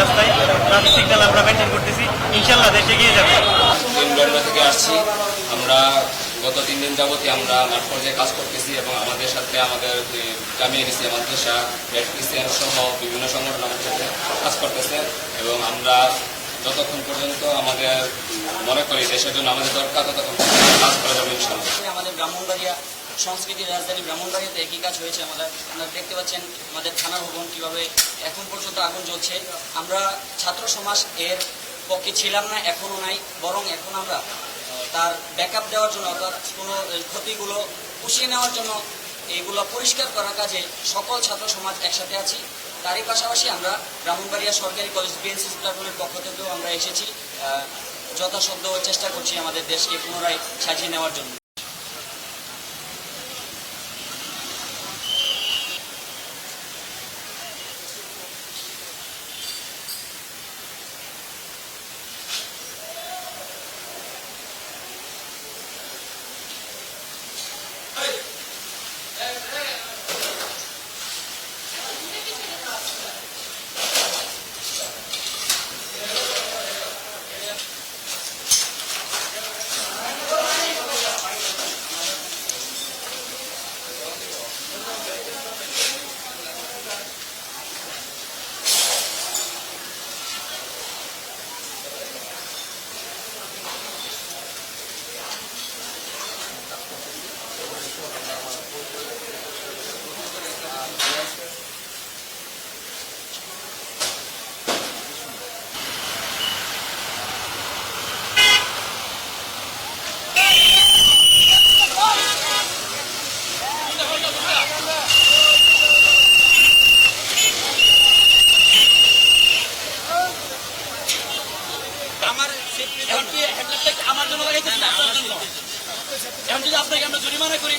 রাস্তায়। Traffic signal আমরা maintain করতেছি। ইনশাল্লাহ দেশে এগিয়ে যাবে। গত তিন দিন যাবতই আমরা মাঠ পর্যায়ে কাজ করতেছি এবং আমাদের সাথে আমাদের জামিয়া নিসি মাদ্রাসা, রেড ক্রিস্টিয়ান সহ বিভিন্ন সংগঠন আমাদের সাথে কাজ করতেছে এবং আমরা যতক্ষণ পর্যন্ত আমাদের মনে করি দেশের জন্য আমাদের দরকার, ততক্ষণ কাজ করা যাবে আমাদের ব্রাহ্মণবাড়িয়া সংস্কৃতির রাজধানী ব্রাহ্মণবাড়িয়াতে একই কাজ হয়েছে আমাদের আপনারা দেখতে পাচ্ছেন আমাদের থানা ভবন কীভাবে এখন পর্যন্ত আগুন জ্বলছে। আমরা ছাত্র সমাজ এর পক্ষে ছিলাম না, এখনও নাই, বরং এখন আমরা তার ব্যাকআপ দেওয়ার জন্য অর্থাৎ কোনো ক্ষতিগুলো পুষিয়ে নেওয়ার জন্য এইগুলো পরিষ্কার করার কাজে সকল ছাত্র সমাজ একসাথে আছি। তারই পাশাপাশি আমরা ব্রাহ্মণবাড়িয়া সরকারি কলেজ বিএনসি প্ল্যাটফর্মের পক্ষ থেকেও আমরা এসেছি যথাসাধ্য চেষ্টা করছি আমাদের দেশকে পুনরায় সাজিয়ে নেওয়ার জন্য। এখন কি আমার জন্য আপনার জন্য? এখন যদি আপনাকে আমরা জরিমানা করি